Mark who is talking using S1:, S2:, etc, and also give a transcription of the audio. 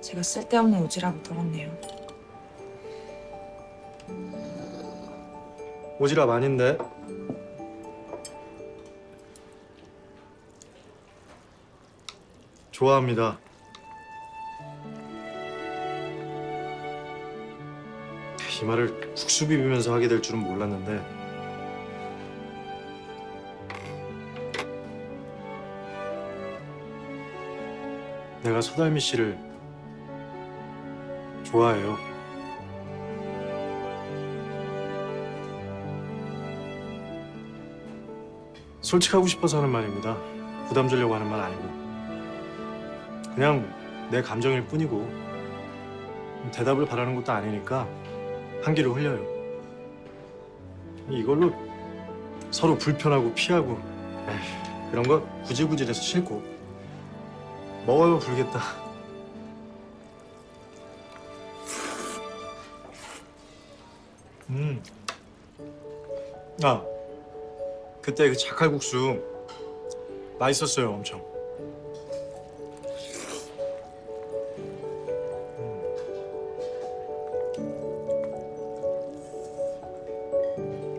S1: 제가 쓸데없는 오지랖을 떨었네요.
S2: 오지랖 아닌데. 좋아합니다. 이 말을 국수 비비면서 하게 될 줄은 몰랐는데 내가 서달미 씨를 좋아해요. 솔직하고 싶어서 하는 말입니다. 부담 주려고 하는 말 아니고. 그냥 내 감정일 뿐이고 대답을 바라는 것도 아니니까 한기를 흘려요. 이걸로 서로 불편하고 피하고 에휴, 그런 거 구질구질해서 싫고 먹어요 불겠다. 음. 아, 그때 그 자칼국수 맛있었어요, 엄청. 음.